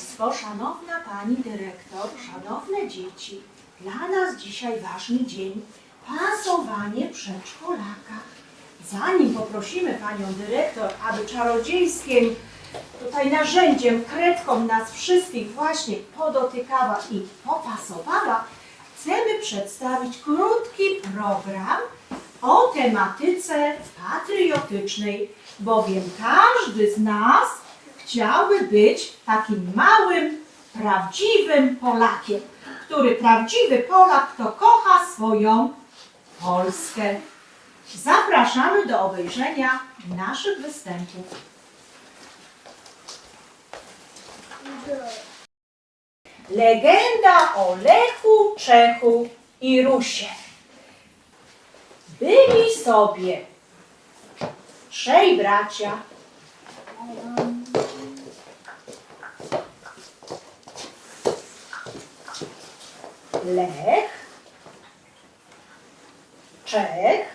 Państwo, Szanowna Pani Dyrektor, Szanowne dzieci, dla nas dzisiaj ważny dzień pasowanie przedszkolaka. Zanim poprosimy Panią Dyrektor, aby czarodziejskim tutaj narzędziem, kredką nas wszystkich właśnie podotykała i popasowała, chcemy przedstawić krótki program o tematyce patriotycznej, bowiem każdy z nas chciałby być takim małym, prawdziwym Polakiem, który prawdziwy Polak to kocha swoją Polskę. Zapraszamy do obejrzenia naszych występów. Legenda o Lechu, Czechu i Rusie. Byli sobie trzej bracia. Lech, Czech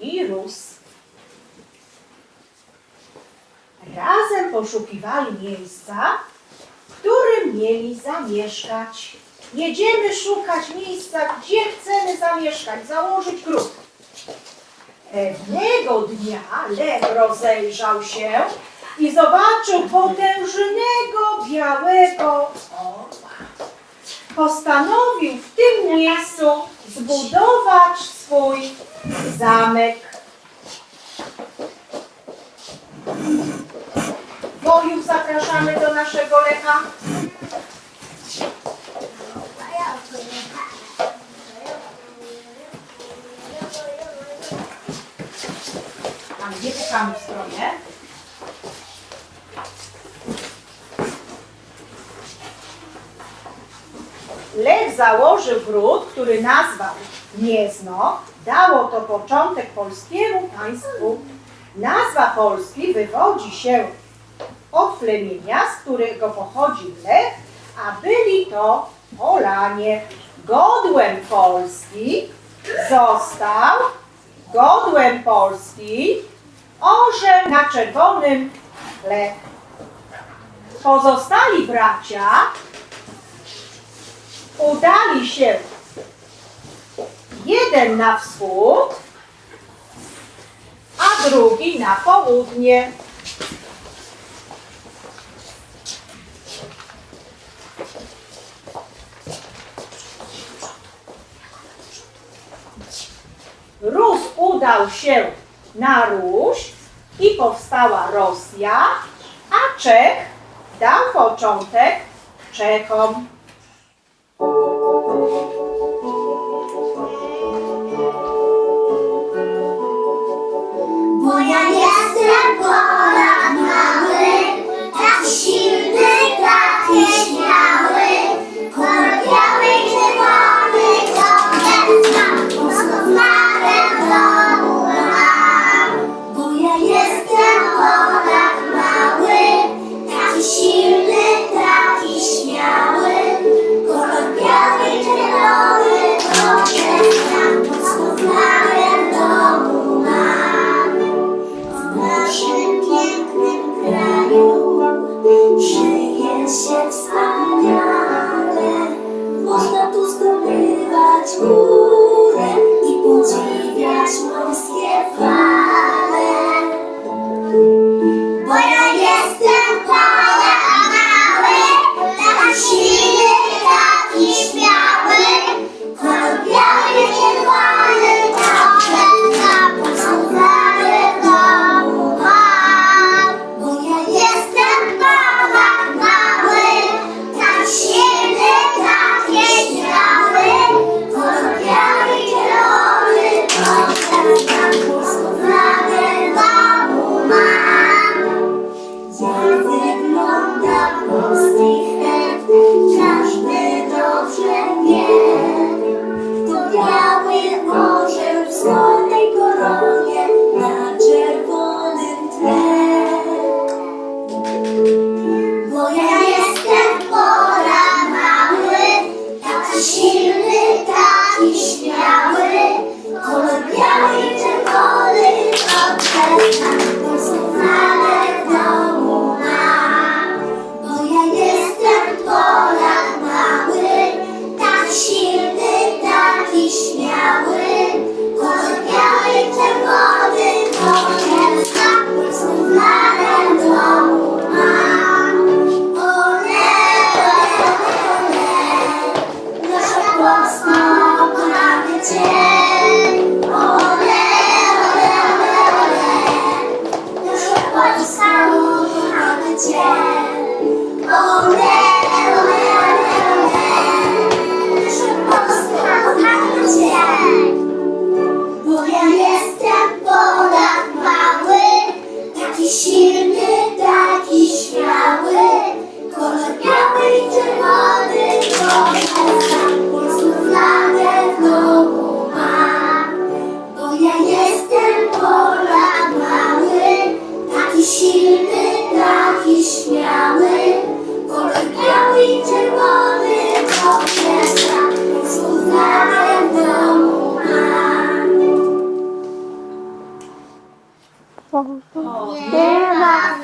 i Rus. Razem poszukiwali miejsca, w którym mieli zamieszkać. Jedziemy szukać miejsca, gdzie chcemy zamieszkać, założyć gród. Pewnego dnia Lech rozejrzał się i zobaczył potężnego białego. Postanowił w tym miejscu zbudować swój zamek. Woju, zapraszamy do naszego Lecha. Tam gdzie pukamy w stronie? Lech założył gród, który nazwał Gniezno. Dało to początek polskiemu państwu. Nazwa Polski wywodzi się od plemienia, z którego pochodzi Lech, a byli to Polanie. Godłem Polski został godłem Polski orzeł na czerwonym tle. Pozostali bracia udali się jeden na wschód, a drugi na południe. Rus udał się na Ruś i powstała Rosja, a Czech dał początek Czechom. Polak mały, tak silny,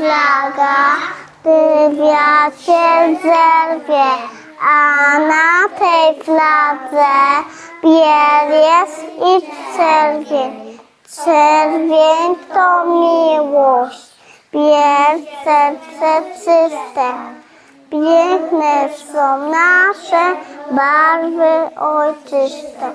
flaga, gdy wiatr się zerwie, a na tej fladze biel jest i czerwień. Czerwień to miłość, biel serce czyste. Piękne są nasze barwy ojczyste.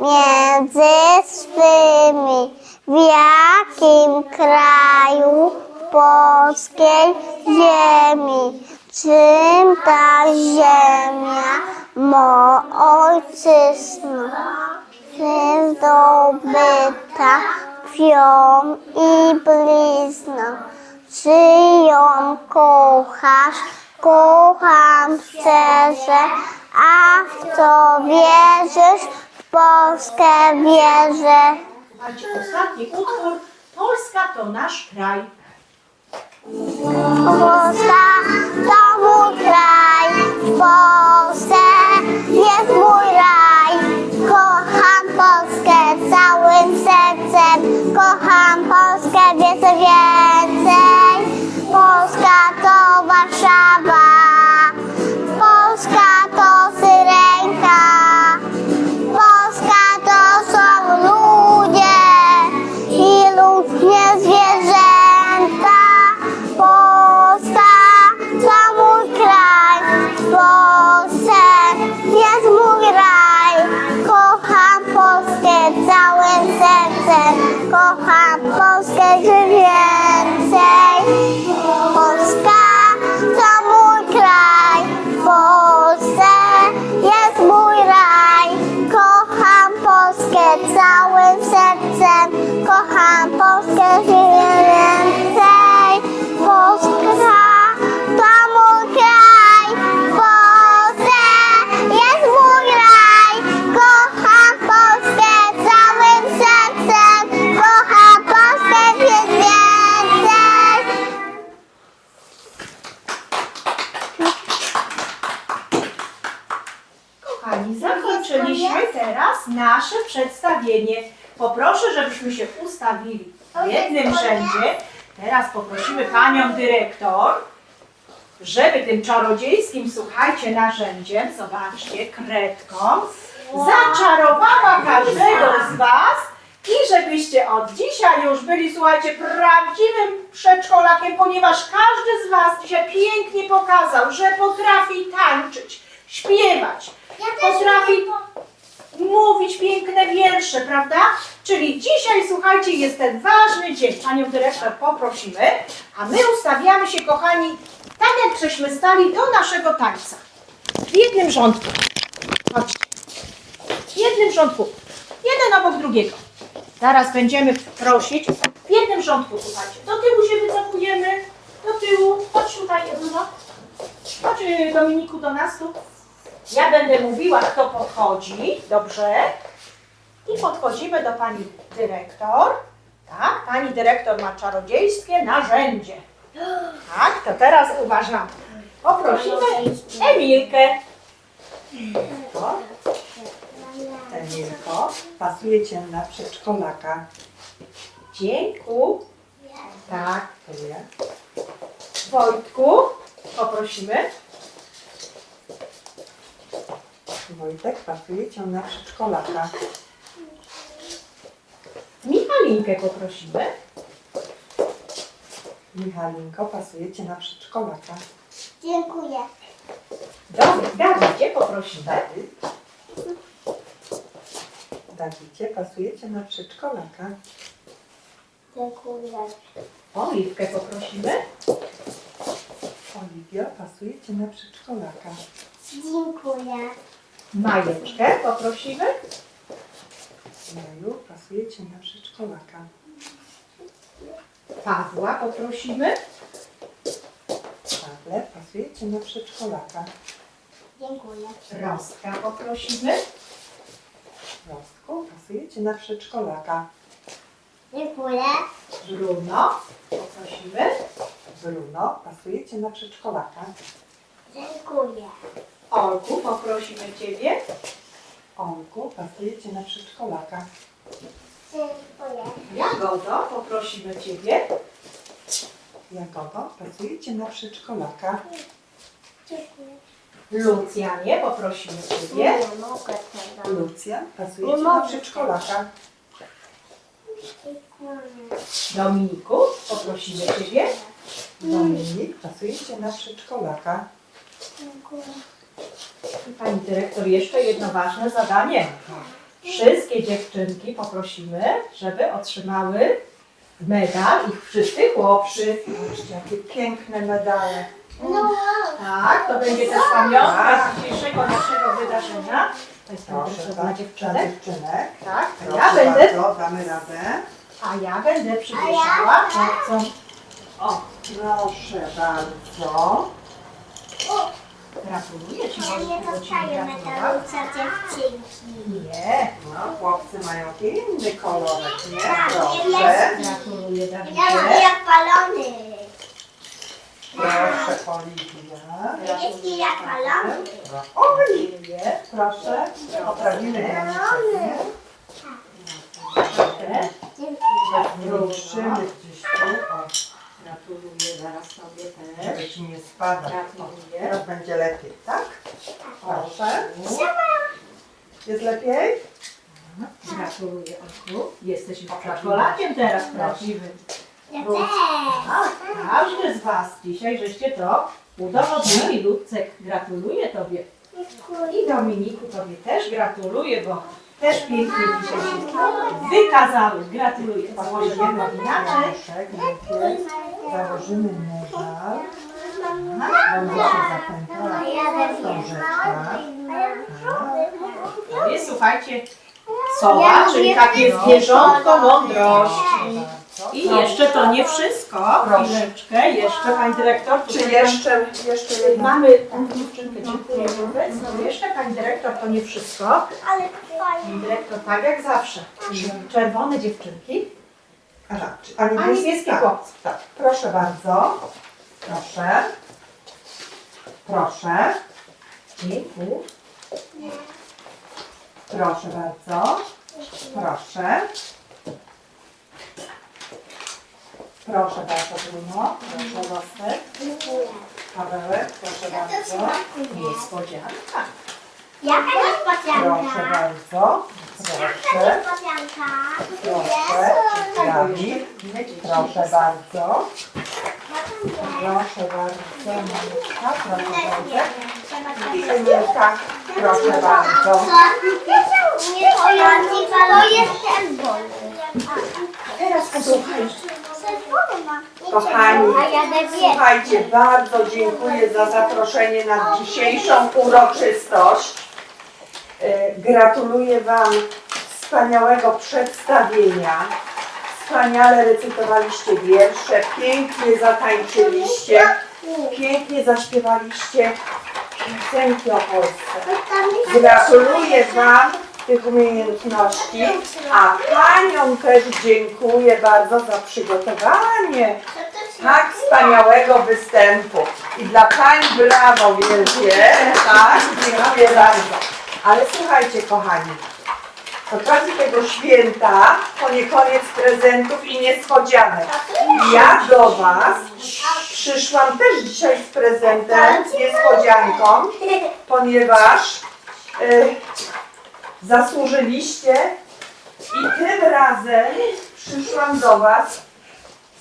Między swymi, w jakim kraju polskiej ziemi? Czym ta ziemia, mo ojczyzna? Zdobyta krwią i blizną. Czy ją kochasz? Kocham szczerze, a w co wierzysz? Polskę wierzę. Słuchajcie, ostatni utwór. Polska to nasz kraj. Polska to mój kraj, w sercem, kocham Polskę kochani, zakończyliśmy teraz nasze przedstawienie. Poproszę, żebyśmy się ustawili w jednym rzędzie. Teraz poprosimy panią dyrektor, żeby tym czarodziejskim, słuchajcie, narzędziem, zobaczcie, kredką, zaczarowała każdego z Was i żebyście od dzisiaj już byli, słuchajcie, prawdziwym przedszkolakiem, ponieważ każdy z Was dzisiaj pięknie pokazał, że potrafi tańczyć, śpiewać, potrafi mówić piękne wiersze, prawda? Czyli dzisiaj, słuchajcie, jest ten ważny dzień. Panią dyrektor poprosimy, a my ustawiamy się, kochani, tak jak żeśmy stali do naszego tańca. W jednym rządku. Chodźcie. W jednym rządku. Jeden obok drugiego. Zaraz będziemy prosić. W jednym rządku, słuchajcie. Do tyłu się wycofujemy. Do tyłu. Chodź tutaj, Edyna. Chodź, Dominiku, do nas tu. Ja będę mówiła, kto podchodzi. Dobrze. I podchodzimy do pani dyrektor. Tak, pani dyrektor ma czarodziejskie narzędzie. Tak, to teraz uważam. Poprosimy Emilkę. Emilko, pasuje Cię na przedszkolaka. Dziękuję. Tak. Dziękuję. Wojtku, poprosimy. Wojtek, pasuje Cię na przedszkolaka. Michalinkę poprosimy. Michalinko, pasuje Cię na przedszkolaka. Dziękuję. Dawid, Dawidzie poprosimy. Dawid. Dawidzie, pasuje Cię na przedszkolaka. Dziękuję. Oliwkę poprosimy. Oliwio, pasuje Cię na przedszkolaka. Dziękuję. Majeczkę poprosimy. Maju, pasuje Cię na przedszkolaka. Pawła poprosimy. Pawle, pasuje Cię na przedszkolaka. Dziękuję. Rostka poprosimy. Rostku, pasuje Cię na przedszkolaka. Dziękuję. Bruno poprosimy. Bruno, pasuje Cię na przedszkolaka. Dziękuję. Olku poprosimy Ciebie. Olku, pasuje Cię na przedszkolaka. Dziękuję. Jagodo poprosimy Ciebie. Jagodo, pasuje Cię na przedszkolaka. Dziękuję. Lucjanie poprosimy Ciebie. Nie mogę tego. Lucjan, pasuje Cię na przedszkolaka. Dziękuję. Dominiku poprosimy Ciebie. Dominik, pasuje Cię na przedszkolaka. Dziękuję. Pani dyrektor, jeszcze jedno ważne zadanie. Wszystkie dziewczynki poprosimy, żeby otrzymały medal ich wszyscy chłopcy. Zobaczcie, jakie piękne medale. No, Tak, to będzie też pamiątka z dzisiejszego naszego wydarzenia. To jest Proszę proszę dla bardzo, dla dziewczynek. dziewczynek. Tak, a Proszę ja będę, bardzo, damy radę. a ja będę przywieszała chłopcom. O, Proszę bardzo. Gratuluję Ci, ja nie Wojtku, bo Ci dostaję medalu za dziewczynki. Nie, No, chłopcy mają inny kolorek, nie? Tak, Proszę. gratuluję Ja mam Dawidzie. jak balony. Proszę, Oliwia. Niebieski jak balony. Oj, Gratuluję. proszę. Poprawimy graniczek. Proszę. Dziękuję. Ruszymy gdzieś tu. O, Gratuluję zaraz Tobie też. żeby ci nie spadać. O, Gratuluję. teraz będzie lepiej, tak? Proszę. Jest lepiej? Gratuluję Olku. Jesteś już przedszkolakiem teraz prawdziwym. Tak, każdy z Was dzisiaj żeście to udowodnili. Ludcek, gratuluję Tobie. I Dominiku Tobie też gratuluję, bo też pięknie dzisiaj się wykazały. Gratuluję. Założę jedno inaczej. Proszę, najpierw założymy medal. Będzie się zapętała wstążeczka. To jest, słuchajcie, soła, czyli takie zwierzątko mądrości. I jeszcze to nie wszystko. Chwileczkę, jeszcze Pani Dyrektor. Czy jeszcze, jeszcze jedna? Mamy dziewczynkę, dziękuję. No jeszcze Pani Dyrektor to nie wszystko. Ale. Pani Dyrektor tak jak zawsze. Czerwone dziewczynki, Aha, czy- a a niebieski? Tak, chłopcy. tak. Proszę bardzo. Proszę. Proszę. Dziękuję. Proszę bardzo. Proszę. Proszę bardzo, Bruno. Proszę Rostek. Pawełek, proszę bardzo. Niespodzianka. Jaka Proszę niespodzianka? bardzo. Proszę. Proszę. Proszę bardzo. Proszę bardzo. Proszę bardzo. Proszę bardzo. Nie, to jest, to. Teraz posłuchaj. Kochani, ja słuchajcie, bardzo dziękuję za zaproszenie na dzisiejszą uroczystość. E, Gratuluję Wam wspaniałego przedstawienia. Wspaniale recytowaliście wiersze, pięknie zatańczyliście, pięknie zaśpiewaliście piosenki o Polsce. Gratuluję Wam tych umiejętności, a Paniom też dziękuję bardzo za przygotowanie tak wspaniałego występu. I dla Pań brawo wielkie, tak, dziękuję bardzo. Ale słuchajcie kochani, z okazji tego święta to nie koniec prezentów i niespodzianek. Ja do Was przyszłam też dzisiaj z prezentem, z niespodzianką, ponieważ y, zasłużyliście i tym razem przyszłam do Was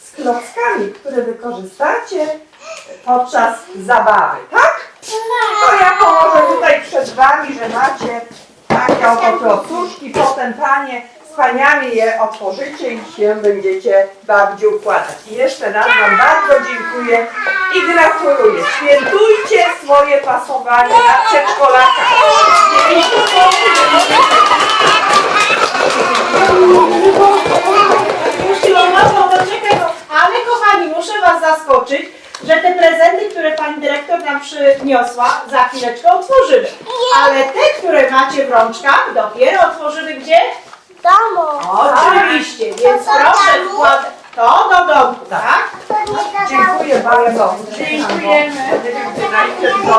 z klockami, które wykorzystacie podczas zabawy, tak? To ja położę tutaj przed Wami, że macie takie oto klocuszki, potem Panie z Paniami je otworzycie i się będziecie bawić układać. I jeszcze raz Wam bardzo dziękuję i gratuluję. Świętujcie swoje pasowanie na przedszkolaka. Ale kochani, muszę Was zaskoczyć, że te prezenty, które Pani Dyrektor nam przyniosła, za chwileczkę otworzymy. Ale te, które macie w rączkach, dopiero otworzymy gdzie? Domu. Oczywiście, więc To do proszę wkładać to do domu, tak? Gadał. Dziękuję bardzo. Dziękujemy. Najpierw do